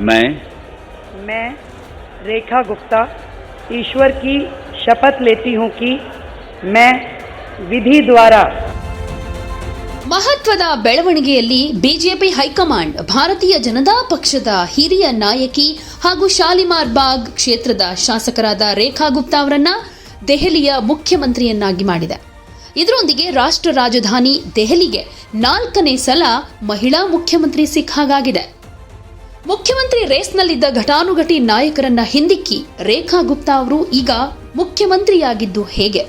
मैं मैं रेखा गुप्ता ईश्वर की शपथ लेती हूँ कि मैं विधि द्वारा ಮಹತ್ವದ ಬೆಳವಣಿಗೆಯಲ್ಲಿ ಬಿಜೆಪಿ ಹೈಕಮಾಂಡ್ ಭಾರತೀಯ ಜನತಾ ಪಕ್ಷದ ಹಿರಿಯ ನಾಯಕಿ ಹಾಗೂ ಶಾಲಿಮಾರ್ ಬಾಗ್ ಕ್ಷೇತ್ರದ ಶಾಸಕರಾದ ರೇಖಾ ಗುಪ್ತಾ ಅವರನ್ನ ದೆಹಲಿಯ ಮುಖ್ಯಮಂತ್ರಿಯನ್ನಾಗಿ ಮಾಡಿದೆ ಇದರೊಂದಿಗೆ ರಾಷ್ಟ್ರ ರಾಜಧಾನಿ ದೆಹಲಿಗೆ ನಾಲ್ಕನೇ ಸಲ ಮಹಿಳಾ ಮುಖ್ಯಮಂತ್ರಿ ಸಿಕ್ಕ ಹಾಗಾಗಿದೆ ಮುಖ್ಯಮಂತ್ರಿ ರೇಸ್ನಲ್ಲಿದ್ದ ಘಟಾನುಘಟಿ ನಾಯಕರನ್ನ ಹಿಂದಿಕ್ಕಿ ರೇಖಾ ಗುಪ್ತಾ ಅವರು ಈಗ ಮುಖ್ಯಮಂತ್ರಿಯಾಗಿದ್ದು ಹೇಗೆ?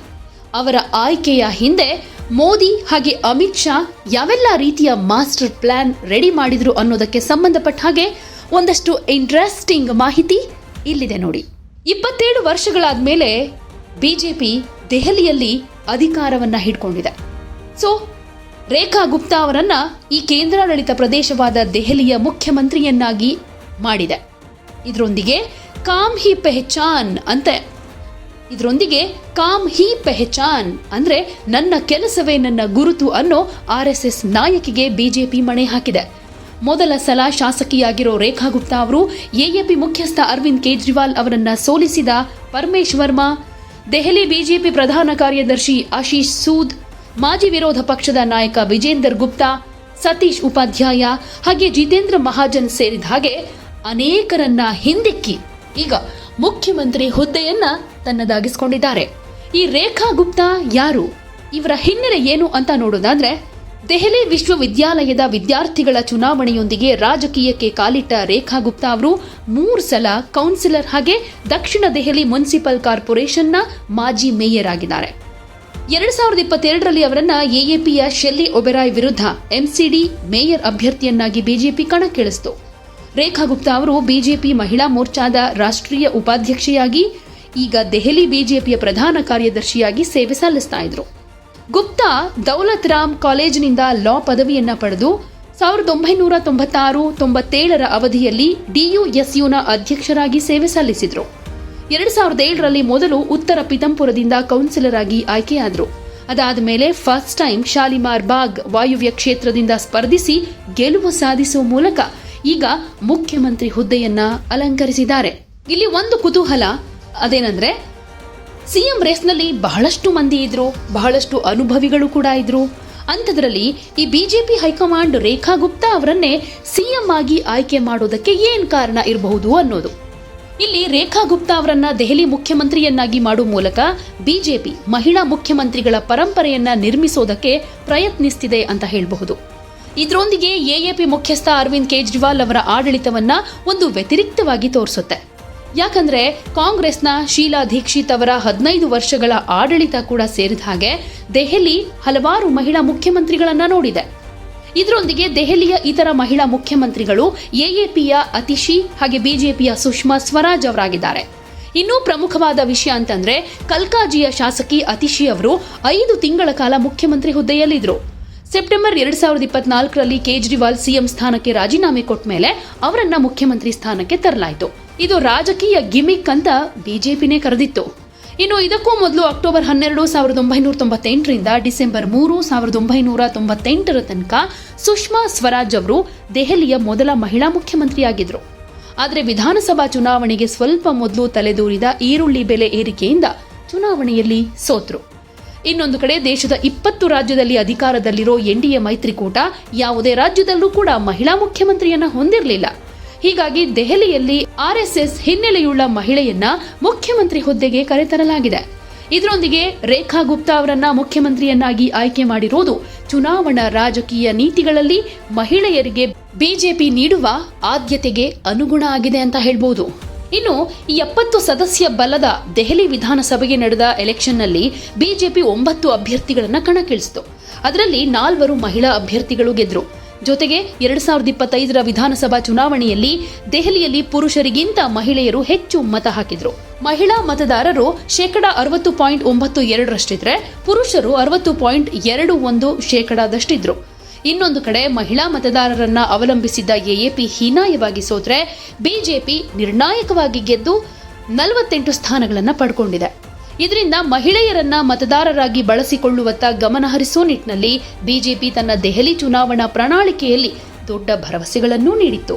ಅವರ ಆಯ್ಕೆಯ ಹಿಂದೆ ಮೋದಿ ಹಾಗೆ ಅಮಿತ್ ಶಾ ಯಾವೆಲ್ಲ ರೀತಿಯ ಮಾಸ್ಟರ್ ಪ್ಲಾನ್ ರೆಡಿ ಮಾಡಿದ್ರು ಅನ್ನೋದಕ್ಕೆ ಸಂಬಂಧಪಟ್ಟ ಹಾಗೆ ಒಂದಷ್ಟು ಇಂಟ್ರೆಸ್ಟಿಂಗ್ ಮಾಹಿತಿ ಇಲ್ಲಿದೆ ನೋಡಿ. ಇಪ್ಪತ್ತೇಳು ವರ್ಷಗಳಾದ ಮೇಲೆ ಬಿಜೆಪಿ ದೆಹಲಿಯಲ್ಲಿ ಅಧಿಕಾರವನ್ನ ಹಿಡ್ಕೊಂಡಿದೆ. ಸೊ ರೇಖಾ ಗುಪ್ತಾ ಅವರನ್ನ ಈ ಕೇಂದ್ರಾಡಳಿತ ಪ್ರದೇಶವಾದ ದೆಹಲಿಯ ಮುಖ್ಯಮಂತ್ರಿಯನ್ನಾಗಿ ಮಾಡಿದೆ. ಇದರೊಂದಿಗೆ ಕಾಮ್ ಹಿ ಪೆಹಚಾನ್ ಅಂತೆ. ಇದರೊಂದಿಗೆ ಕಾಮ್ ಹಿ ಪೆಹಚಾನ್ ಅಂದ್ರೆ ನನ್ನ ಕೆಲಸವೇ ನನ್ನ ಗುರುತು ಅನ್ನೋ ಆರ್ ಎಸ್ ಎಸ್ ನಾಯಕಿಗೆ ಬಿಜೆಪಿ ಮಣೆ ಹಾಕಿದೆ. ಮೊದಲ ಸಲ ಶಾಸಕಿಯಾಗಿರೋ ರೇಖಾ ಗುಪ್ತಾ ಅವರು ಎಎಪಿ ಮುಖ್ಯಸ್ಥ ಅರವಿಂದ್ ಕೇಜ್ರಿವಾಲ್ ಅವರನ್ನ ಸೋಲಿಸಿದ ಪರಮೇಶ್ ವರ್ಮಾ, ದೆಹಲಿ ಬಿಜೆಪಿ ಪ್ರಧಾನ ಕಾರ್ಯದರ್ಶಿ ಆಶೀಶ್ ಸೂದ್ ಮಾಜಿ ವಿರೋಧ ಪಕ್ಷದ ನಾಯಕ ವಿಜೇಂದರ್ ಗುಪ್ತಾ, ಸತೀಶ್ ಉಪಾಧ್ಯಾಯ ಹಾಗೆ ಜಿತೇಂದ್ರ ಮಹಾಜನ್ ಸೇರಿದ ಹಾಗೆ ಅನೇಕರನ್ನ ಹಿಂದಿಕ್ಕಿ ಈಗ ಮುಖ್ಯಮಂತ್ರಿ ಹುದ್ದೆಯನ್ನ ತನ್ನದಾಗಿಸಿಕೊಂಡಿದ್ದಾರೆ. ಈ ರೇಖಾ ಗುಪ್ತಾ ಯಾರು? ಇವರ ಹಿನ್ನೆಲೆ ಏನು ಅಂತ ನೋಡೋದಾದ್ರೆ, ದೆಹಲಿ ವಿಶ್ವವಿದ್ಯಾಲಯದ ವಿದ್ಯಾರ್ಥಿಗಳ ಚುನಾವಣೆಯೊಂದಿಗೆ ರಾಜಕೀಯಕ್ಕೆ ಕಾಲಿಟ್ಟ ರೇಖಾ ಗುಪ್ತಾ ಅವರು ಮೂರು ಸಲ ಕೌನ್ಸಿಲರ್ ಹಾಗೆ ದಕ್ಷಿಣ ದೆಹಲಿ ಮುನ್ಸಿಪಲ್ ಕಾರ್ಪೊರೇಷನ್ನ ಮಾಜಿ ಮೇಯರ್ ಆಗಿದ್ದಾರೆ. ಎರಡ್ ಸಾವಿರದ ಇಪ್ಪತ್ತೆರಡರಲ್ಲಿ ಅವರನ್ನ ಎಎಪಿಯ ಶೆಲ್ಲಿ ಒಬೆರಾಯ್ ವಿರುದ್ಧ ಎಂಸಿಡಿ ಮೇಯರ್ ಅಭ್ಯರ್ಥಿಯನ್ನಾಗಿ ಬಿಜೆಪಿ ಕಣಕ್ಕಿಳಿಸಿತು ರೇಖಾ ಗುಪ್ತಾ ಅವರು ಬಿಜೆಪಿ ಮಹಿಳಾ ಮೋರ್ಚಾದ ರಾಷ್ಟ್ರೀಯ ಉಪಾಧ್ಯಕ್ಷೆಯಾಗಿ ಈಗ ದೆಹಲಿ ಬಿಜೆಪಿಯ ಪ್ರಧಾನ ಕಾರ್ಯದರ್ಶಿಯಾಗಿ ಸೇವೆ ಸಲ್ಲಿಸ್ತಾ ಇದ್ರು. ಗುಪ್ತಾ ದೌಲತ್ ರಾಮ್ ಕಾಲೇಜಿನಿಂದ ಲಾ ಪದವಿಯನ್ನ ಪಡೆದು ಸಾವಿರದ ಒಂಬೈನೂರ ತೊಂಬತ್ತಾರು ತೊಂಬತ್ತೇಳರ ಅವಧಿಯಲ್ಲಿ ಡಿಯುಎಸ್ಯುನ ಅಧ್ಯಕ್ಷರಾಗಿ ಸೇವೆ ಸಲ್ಲಿಸಿದ್ರು. ಎರಡ್ ಸಾವಿರದ ಏಳರಲ್ಲಿ ಮೊದಲು ಉತ್ತರ ಪಿತಂಪುರದಿಂದ ಕೌನ್ಸಿಲರ್ ಆಗಿ ಆಯ್ಕೆಯಾದರು. ಅದಾದ ಮೇಲೆ ಫಸ್ಟ್ ಟೈಮ್ ಶಾಲಿಮಾರ್ ಬಾಗ್ ವಾಯುವ್ಯ ಕ್ಷೇತ್ರದಿಂದ ಸ್ಪರ್ಧಿಸಿ ಗೆಲುವು ಸಾಧಿಸುವ ಮೂಲಕ ಈಗ ಮುಖ್ಯಮಂತ್ರಿ ಹುದ್ದೆಯನ್ನ ಅಲಂಕರಿಸಿದ್ದಾರೆ. ಇಲ್ಲಿ ಒಂದು ಕುತೂಹಲ ಅದೇನಂದ್ರೆ, ಸಿಎಂ ರೇಸ್ನಲ್ಲಿ ಬಹಳಷ್ಟು ಮಂದಿ ಇದ್ರು, ಬಹಳಷ್ಟು ಅನುಭವಿಗಳು ಕೂಡ ಇದ್ರು. ಅಂಥದ್ರಲ್ಲಿ ಈ ಬಿಜೆಪಿ ಹೈಕಮಾಂಡ್ ರೇಖಾ ಗುಪ್ತಾ ಅವರನ್ನೇ ಸಿಎಂ ಆಗಿ ಆಯ್ಕೆ ಮಾಡೋದಕ್ಕೆ ಏನ್ ಕಾರಣ ಇರಬಹುದು ಅನ್ನೋದು. ಇಲ್ಲಿ ರೇಖಾ ಗುಪ್ತಾ ಅವರನ್ನ ದೆಹಲಿ ಮುಖ್ಯಮಂತ್ರಿಯನ್ನಾಗಿ ಮಾಡುವ ಮೂಲಕ ಬಿಜೆಪಿ ಮಹಿಳಾ ಮುಖ್ಯಮಂತ್ರಿಗಳ ಪರಂಪರೆಯನ್ನ ನಿರ್ಮಿಸೋದಕ್ಕೆ ಪ್ರಯತ್ನಿಸ್ತಿದೆ ಅಂತ ಹೇಳಬಹುದು. ಇದರೊಂದಿಗೆ ಎಎಪಿ ಮುಖ್ಯಸ್ಥ ಅರವಿಂದ್ ಕೇಜ್ರಿವಾಲ್ ಅವರ ಆಡಳಿತವನ್ನ ಒಂದು ವ್ಯತಿರಿಕ್ತವಾಗಿ ತೋರಿಸುತ್ತೆ. ಯಾಕಂದ್ರೆ ಕಾಂಗ್ರೆಸ್ನ ಶೀಲಾ ದೀಕ್ಷಿತ್ ಅವರ ಹದಿನೈದು ವರ್ಷಗಳ ಆಡಳಿತ ಕೂಡ ಸೇರಿದ ಹಾಗೆ ದೆಹಲಿ ಹಲವಾರು ಮಹಿಳಾ ಮುಖ್ಯಮಂತ್ರಿಗಳನ್ನ ನೋಡಿದೆ. ಇದರೊಂದಿಗೆ ದೆಹಲಿಯ ಇತರ ಮಹಿಳಾ ಮುಖ್ಯಮಂತ್ರಿಗಳು ಎಎಪಿಯ ಅತಿಶಿ ಹಾಗೆ ಬಿಜೆಪಿಯ ಸುಷ್ಮಾ ಸ್ವರಾಜ್ ಅವರಾಗಿದ್ದಾರೆ. ಇನ್ನೂ ಪ್ರಮುಖವಾದ ವಿಷಯ ಅಂತಂದ್ರೆ ಕಲ್ಕಾಜಿಯ ಶಾಸಕಿ ಅತಿಶಿ ಅವರು ಐದು ತಿಂಗಳ ಕಾಲ ಮುಖ್ಯಮಂತ್ರಿ ಹುದ್ದೆಯಲ್ಲಿದ್ದರು ಸೆಪ್ಟೆಂಬರ್ ಎರಡ್ ಸಾವಿರದ ಇಪ್ಪತ್ನಾಲ್ಕರಲ್ಲಿ ಕೇಜ್ರಿವಾಲ್ ಸಿಎಂ ಸ್ಥಾನಕ್ಕೆ ರಾಜೀನಾಮೆ ಕೊಟ್ಟ ಮೇಲೆ ಅವರನ್ನ ಮುಖ್ಯಮಂತ್ರಿ ಸ್ಥಾನಕ್ಕೆ ತರಲಾಯಿತು. ಇದು ರಾಜಕೀಯ ಗಿಮಿಕ್ ಅಂತ ಬಿಜೆಪಿನೇ ಕರೆದಿತ್ತು. ಇನ್ನು ಇದಕ್ಕೂ ಮೊದಲು ಅಕ್ಟೋಬರ್ ಹನ್ನೆರಡು ಸಾವಿರದ ಒಂಬೈನೂರ ತೊಂಬತ್ತೆಂಟರಿಂದ ಡಿಸೆಂಬರ್ ಮೂರು ಸಾವಿರದ ಒಂಬೈನೂರ ತೊಂಬತ್ತೆಂಟರ ತನಕ ಸುಷ್ಮಾ ಸ್ವರಾಜ್ ಅವರು ದೆಹಲಿಯ ಮೊದಲ ಮಹಿಳಾ ಮುಖ್ಯಮಂತ್ರಿಯಾಗಿದ್ದರು. ಆದರೆ ವಿಧಾನಸಭಾ ಚುನಾವಣೆಗೆ ಸ್ವಲ್ಪ ಮೊದಲು ತಲೆದೂರಿದ ಈರುಳ್ಳಿ ಬೆಲೆ ಏರಿಕೆಯಿಂದ ಚುನಾವಣೆಯಲ್ಲಿ ಸೋತರು. ಇನ್ನೊಂದು ಕಡೆ ದೇಶದ ಇಪ್ಪತ್ತು ರಾಜ್ಯದಲ್ಲಿ ಅಧಿಕಾರದಲ್ಲಿರೋ ಎನ್ಡಿಎ ಮೈತ್ರಿಕೂಟ ಯಾವುದೇ ರಾಜ್ಯದಲ್ಲೂ ಕೂಡ ಮಹಿಳಾ ಮುಖ್ಯಮಂತ್ರಿಯನ್ನ ಹೊಂದಿರಲಿಲ್ಲ. ಹೀಗಾಗಿ ದೆಹಲಿಯಲ್ಲಿ ಆರ್ಎಸ್ಎಸ್ ಹಿನ್ನೆಲೆಯುಳ್ಳ ಮಹಿಳೆಯನ್ನ ಮುಖ್ಯಮಂತ್ರಿ ಹುದ್ದೆಗೆ ಕರೆತರಲಾಗಿದೆ. ಇದರೊಂದಿಗೆ ರೇಖಾ ಗುಪ್ತಾ ಅವರನ್ನ ಮುಖ್ಯಮಂತ್ರಿಯನ್ನಾಗಿ ಆಯ್ಕೆ ಮಾಡಿರುವುದು ಚುನಾವಣಾ ರಾಜಕೀಯ ನೀತಿಗಳಲ್ಲಿ ಮಹಿಳೆಯರಿಗೆ ಬಿಜೆಪಿ ನೀಡುವ ಆದ್ಯತೆಗೆ ಅನುಗುಣ ಆಗಿದೆ ಅಂತ ಹೇಳ್ಬೋದು. ಇನ್ನು ಈ ಎಪ್ಪತ್ತು ಸದಸ್ಯ ಬಲದ ದೆಹಲಿ ವಿಧಾನಸಭೆಗೆ ನಡೆದ ಎಲೆಕ್ಷನ್ನಲ್ಲಿ ಬಿಜೆಪಿ ಒಂಬತ್ತು ಅಭ್ಯರ್ಥಿಗಳನ್ನು ಕಣಕ್ಕಿಳಿಸಿತು. ಅದರಲ್ಲಿ ನಾಲ್ವರು ಮಹಿಳಾ ಅಭ್ಯರ್ಥಿಗಳು ಗೆದ್ರು. ಜೊತೆಗೆ ಎರಡ್ ಸಾವಿರದ ಇಪ್ಪತ್ತೈದರ ವಿಧಾನಸಭಾ ಚುನಾವಣೆಯಲ್ಲಿ ದೆಹಲಿಯಲ್ಲಿ ಪುರುಷರಿಗಿಂತ ಮಹಿಳೆಯರು ಹೆಚ್ಚು ಮತ ಹಾಕಿದ್ರು. ಮಹಿಳಾ ಮತದಾರರು ಶೇಕಡ ಅರವತ್ತು ಪಾಯಿಂಟ್ ಒಂಬತ್ತು ಎರಡರಷ್ಟಿದ್ರೆ ಪುರುಷರು ಅರವತ್ತು ಪಾಯಿಂಟ್ ಎರಡು ಒಂದು ಶೇಕಡಾದಷ್ಟಿದ್ರು. ಇನ್ನೊಂದು ಕಡೆ ಮಹಿಳಾ ಮತದಾರರನ್ನ ಅವಲಂಬಿಸಿದ್ದ ಎಎಪಿ ಹೀನಾಯವಾಗಿ ಸೋತ್ರೆ, ಬಿಜೆಪಿ ನಿರ್ಣಾಯಕವಾಗಿ ಗೆದ್ದು ನಲವತ್ತೆಂಟು ಸ್ಥಾನಗಳನ್ನು ಪಡ್ಕೊಂಡಿದೆ. ಇದರಿಂದ ಮಹಿಳೆಯರನ್ನ ಮತದಾರರಾಗಿ ಬಳಸಿಕೊಳ್ಳುವತ್ತ ಗಮನ ಹರಿಸೋ ನಿಟ್ಟಿನಲ್ಲಿ ಬಿಜೆಪಿ ತನ್ನ ದೆಹಲಿ ಚುನಾವಣಾ ಪ್ರಣಾಳಿಕೆಯಲ್ಲಿ ದೊಡ್ಡ ಭರವಸೆಗಳನ್ನೂ ನೀಡಿತ್ತು.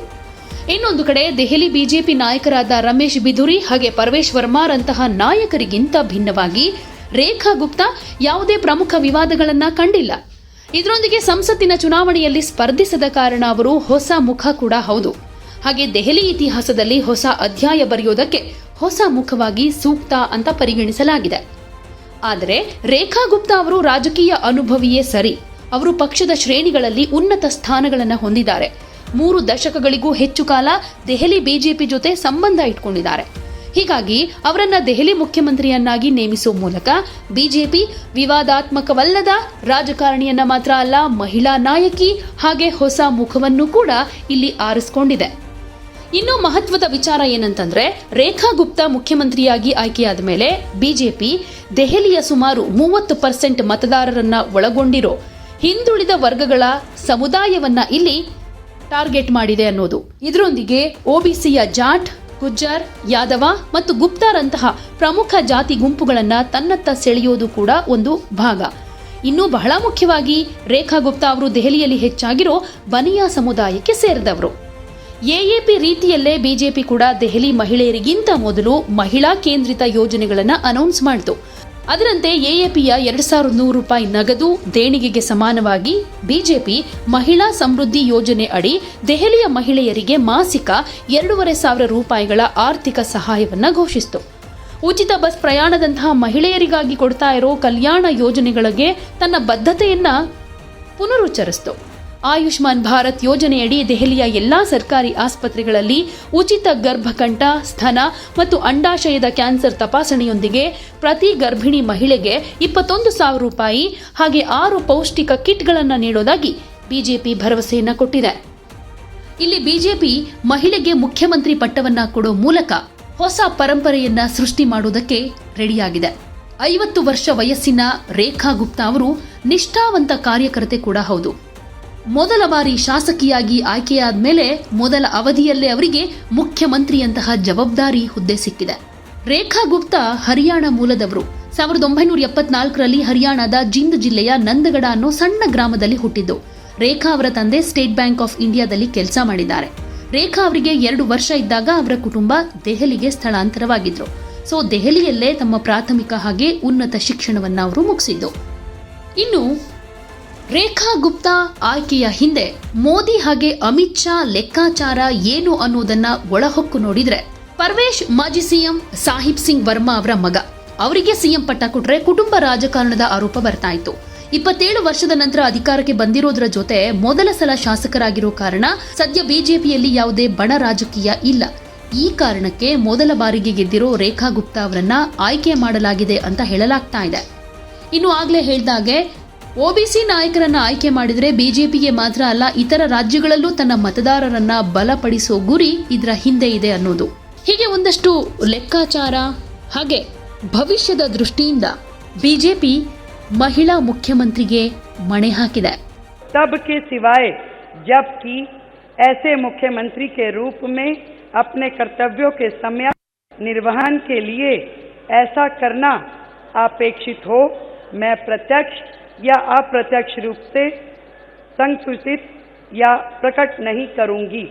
ಇನ್ನೊಂದು ಕಡೆ ದೆಹಲಿ ಬಿಜೆಪಿ ನಾಯಕರಾದ ರಮೇಶ್ ಬಿಧುರಿ ಹಾಗೆ ಪರವೇಶ್ ವರ್ಮಾರಂತಹ ನಾಯಕರಿಗಿಂತ ಭಿನ್ನವಾಗಿ ರೇಖಾ ಗುಪ್ತಾ ಯಾವುದೇ ಪ್ರಮುಖ ವಿವಾದಗಳನ್ನು ಕಂಡಿಲ್ಲ. ಇದರೊಂದಿಗೆ ಸಂಸತ್ತಿನ ಚುನಾವಣೆಯಲ್ಲಿ ಸ್ಪರ್ಧಿಸದ ಕಾರಣ ಅವರು ಹೊಸ ಮುಖ ಕೂಡ ಹೌದು. ಹಾಗೆ ದೆಹಲಿ ಇತಿಹಾಸದಲ್ಲಿ ಹೊಸ ಅಧ್ಯಾಯ ಬರೆಯೋದಕ್ಕೆ ಹೊಸ ಮುಖವಾಗಿ ಸೂಕ್ತ ಅಂತ ಪರಿಗಣಿಸಲಾಗಿದೆ. ಆದರೆ ರೇಖಾ ಗುಪ್ತಾ ಅವರು ರಾಜಕೀಯ ಅನುಭವಿಯೇ ಸರಿ. ಅವರು ಪಕ್ಷದ ಶ್ರೇಣಿಗಳಲ್ಲಿ ಉನ್ನತ ಸ್ಥಾನಗಳನ್ನು ಹೊಂದಿದ್ದಾರೆ. ಮೂರು ದಶಕಗಳಿಗೂ ಹೆಚ್ಚು ಕಾಲ ದೆಹಲಿ ಬಿಜೆಪಿ ಜೊತೆ ಸಂಬಂಧ ಇಟ್ಕೊಂಡಿದ್ದಾರೆ. ಹೀಗಾಗಿ ಅವರನ್ನ ದೆಹಲಿ ಮುಖ್ಯಮಂತ್ರಿಯನ್ನಾಗಿ ನೇಮಿಸುವ ಮೂಲಕ ಬಿಜೆಪಿ ವಿವಾದಾತ್ಮಕವಲ್ಲದ ರಾಜಕಾರಣಿಯನ್ನ ಮಾತ್ರ ಅಲ್ಲ, ಮಹಿಳಾ ನಾಯಕಿ ಹಾಗೆ ಹೊಸ ಮುಖವನ್ನು ಕೂಡ ಇಲ್ಲಿ ಆರಿಸಿಕೊಂಡಿದೆ. ಇನ್ನು ಮಹತ್ವದ ವಿಚಾರ ಏನಂತಂದ್ರೆ, ರೇಖಾ ಗುಪ್ತಾ ಮುಖ್ಯಮಂತ್ರಿಯಾಗಿ ಆಯ್ಕೆಯಾದ ಮೇಲೆ ಬಿಜೆಪಿ ದೆಹಲಿಯ ಸುಮಾರು ಮೂವತ್ತು ಪರ್ಸೆಂಟ್ ಮತದಾರರನ್ನ ಒಳಗೊಂಡಿರೋ ಹಿಂದುಳಿದ ವರ್ಗಗಳ ಸಮುದಾಯವನ್ನ ಇಲ್ಲಿ ಟಾರ್ಗೆಟ್ ಮಾಡಿದೆ ಅನ್ನೋದು. ಇದರೊಂದಿಗೆ ಒಬಿಸಿಯ ಜಾಟ್, ಗುಜ್ಜರ್, ಯಾದವ ಮತ್ತು ಗುಪ್ತಾರಂತಹ ಪ್ರಮುಖ ಜಾತಿ ಗುಂಪುಗಳನ್ನ ತನ್ನತ್ತ ಸೆಳೆಯೋದು ಕೂಡ ಒಂದು ಭಾಗ. ಇನ್ನು ಬಹಳ ಮುಖ್ಯವಾಗಿ ರೇಖಾ ಗುಪ್ತಾ ಅವರು ದೆಹಲಿಯಲ್ಲಿ ಹೆಚ್ಚಾಗಿರೋ ಬನಿಯಾ ಸಮುದಾಯಕ್ಕೆ ಸೇರಿದವರು. ಎಎಪಿ ರೀತಿಯಲ್ಲೇ ಬಿಜೆಪಿ ಕೂಡ ದೆಹಲಿ ಮಹಿಳೆಯರಿಗಿಂತ ಮೊದಲು ಮಹಿಳಾ ಕೇಂದ್ರಿತ ಯೋಜನೆಗಳನ್ನು ಅನೌನ್ಸ್ ಮಾಡಿತು. ಅದರಂತೆ ಎಎಪಿಯ ಎರಡು ಸಾವಿರದ ನೂರು ರೂಪಾಯಿ ನಗದು, ದೇಣಿಗೆಗೆ ಸಮಾನವಾಗಿ ಬಿಜೆಪಿ ಮಹಿಳಾ ಸಮೃದ್ಧಿ ಯೋಜನೆ ಅಡಿ ದೆಹಲಿಯ ಮಹಿಳೆಯರಿಗೆ ಮಾಸಿಕ ಎರಡೂವರೆ ಸಾವಿರ ರೂಪಾಯಿಗಳ ಆರ್ಥಿಕ ಸಹಾಯವನ್ನು ಘೋಷಿಸಿತು. ಉಚಿತ ಬಸ್ ಪ್ರಯಾಣದಂತಹ ಮಹಿಳೆಯರಿಗಾಗಿ ಕೊಡ್ತಾ ಇರೋ ಕಲ್ಯಾಣ ಯೋಜನೆಗಳಿಗೆ ತನ್ನ ಬದ್ಧತೆಯನ್ನು ಪುನರುಚ್ಚರಿಸಿತು. ಆಯುಷ್ಮಾನ್ ಭಾರತ್ ಯೋಜನೆಯಡಿ ದೆಹಲಿಯ ಎಲ್ಲಾ ಸರ್ಕಾರಿ ಆಸ್ಪತ್ರೆಗಳಲ್ಲಿ ಉಚಿತ ಗರ್ಭಕಂಠ, ಸ್ತನ ಮತ್ತು ಅಂಡಾಶಯದ ಕ್ಯಾನ್ಸರ್ ತಪಾಸಣೆಯೊಂದಿಗೆ ಪ್ರತಿ ಗರ್ಭಿಣಿ ಮಹಿಳೆಗೆ ಇಪ್ಪತ್ತೊಂದು ಸಾವಿರ ರೂಪಾಯಿ ಹಾಗೆ ಆರು ಪೌಷ್ಟಿಕ ಕಿಟ್ಗಳನ್ನು ನೀಡೋದಾಗಿ ಬಿಜೆಪಿ ಭರವಸೆಯನ್ನು ಕೊಟ್ಟಿದೆ. ಇಲ್ಲಿ ಬಿಜೆಪಿ ಮಹಿಳೆಗೆ ಮುಖ್ಯಮಂತ್ರಿ ಪಟ್ಟವನ್ನ ಕೊಡೋ ಮೂಲಕ ಹೊಸ ಪರಂಪರೆಯನ್ನ ಸೃಷ್ಟಿ ಮಾಡುವುದಕ್ಕೆ ರೆಡಿಯಾಗಿದೆ. ಐವತ್ತು ವರ್ಷ ವಯಸ್ಸಿನ ರೇಖಾ ಗುಪ್ತಾ ಅವರು ನಿಷ್ಠಾವಂತ ಕಾರ್ಯಕರ್ತೆ ಕೂಡ ಹೌದು. ಮೊದಲ ಬಾರಿ ಶಾಸಕಿಯಾಗಿ ಆಯ್ಕೆಯಾದ ಮೇಲೆ ಮೊದಲ ಅವಧಿಯಲ್ಲೇ ಅವರಿಗೆ ಮುಖ್ಯಮಂತ್ರಿಯಂತಹ ಜವಾಬ್ದಾರಿ ಹುದ್ದೆ ಸಿಕ್ಕಿದೆ. ರೇಖಾ ಗುಪ್ತಾ ಹರಿಯಾಣ ಮೂಲದವರು. ಸಾವಿರದ ಒಂಬೈನೂರ ಎಪ್ಪತ್ನಾಲ್ಕರಲ್ಲಿ ಹರಿಯಾಣದ ಜಿಂದ್ ಜಿಲ್ಲೆಯ ನಂದಗಡ ಅನ್ನೋ ಸಣ್ಣ ಗ್ರಾಮದಲ್ಲಿ ಹುಟ್ಟಿದ್ದು. ರೇಖಾ ಅವರ ತಂದೆ ಸ್ಟೇಟ್ ಬ್ಯಾಂಕ್ ಆಫ್ ಇಂಡಿಯಾದಲ್ಲಿ ಕೆಲಸ ಮಾಡಿದ್ದಾರೆ. ರೇಖಾ ಅವರಿಗೆ ಎರಡು ವರ್ಷ ಇದ್ದಾಗ ಅವರ ಕುಟುಂಬ ದೆಹಲಿಗೆ ಸ್ಥಳಾಂತರವಾಗಿದ್ರು. ಸೊ, ದೆಹಲಿಯಲ್ಲೇ ತಮ್ಮ ಪ್ರಾಥಮಿಕ ಹಾಗೆ ಉನ್ನತ ಶಿಕ್ಷಣವನ್ನು ಅವರು ಮುಗಿಸಿದ್ದು. ಇನ್ನು ರೇಖಾ ಗುಪ್ತಾ ಆಯ್ಕೆಯ ಹಿಂದೆ ಮೋದಿ ಹಾಗೆ ಅಮಿತ್ ಶಾ ಲೆಕ್ಕಾಚಾರ ಏನು ಅನ್ನೋದನ್ನ ಒಳಹೊಕ್ಕು ನೋಡಿದ್ರೆ ಪರ್ವೇಶ್ ಮಾಜಿ ಸಿಎಂ ಸಾಹಿಬ್ ಸಿಂಗ್ ವರ್ಮಾ ಅವರ ಮಗ. ಅವರಿಗೆ ಸಿಎಂ ಪಟ್ಟ ಕೊಟ್ರೆ ಕುಟುಂಬ ರಾಜಕಾರಣದ ಆರೋಪ ಬರ್ತಾ ಇತ್ತು. ಇಪ್ಪತ್ತೇಳು ವರ್ಷದ ನಂತರ ಅಧಿಕಾರಕ್ಕೆ ಬಂದಿರೋದ್ರ ಜೊತೆ ಮೊದಲ ಸಲ ಶಾಸಕರಾಗಿರೋ ಕಾರಣ ಸದ್ಯ ಬಿಜೆಪಿಯಲ್ಲಿ ಯಾವುದೇ ಬಣ ರಾಜಕೀಯ ಇಲ್ಲ. ಈ ಕಾರಣಕ್ಕೆ ಮೊದಲ ಬಾರಿಗೆ ಗೆದ್ದಿರೋ ರೇಖಾ ಗುಪ್ತಾ ಅವರನ್ನ ಆಯ್ಕೆ ಮಾಡಲಾಗಿದೆ ಅಂತ ಹೇಳಲಾಗ್ತಾ ಇದೆ. ಇನ್ನು ಆಗ್ಲೇ ಹೇಳ್ದಾಗೆ ಒಬಿಸಿ ನಾಯಕರನ್ನ ಆಯ್ಕೆ ಮಾಡಿದ್ರೆ ಬಿಜೆಪಿಗೆ ಮಾತ್ರ ಅಲ್ಲ ಇತರ ರಾಜ್ಯಗಳಲ್ಲೂ ತನ್ನ ಮತದಾರರನ್ನ ಬಲಪಡಿಸೋ ಗುರಿ ಇದರ ಹಿಂದೆ ಇದೆ ಅನ್ನೋದು ಹೀಗೆ ಒಂದಷ್ಟು ಲೆಕ್ಕಾಚಾರ ಹಾಗೆ ಭವಿಷ್ಯದ ದೃಷ್ಟಿಯಿಂದ ಬಿಜೆಪಿ ಮಹಿಳಾ ಮುಖ್ಯಮಂತ್ರಿಗೆ ಮಣೆ ಹಾಕಿದೆ तब के सिवाय जबकि ऐसे मुख्यमंत्री के रूप में अपने कर्तव्यों के समय निर्वहन के लिए ऐसा करना अपेक्षित हो मैं प्रत्यक्ष या अप्रत्यक्ष रूप से संकुचित या प्रकट नहीं करूँगी।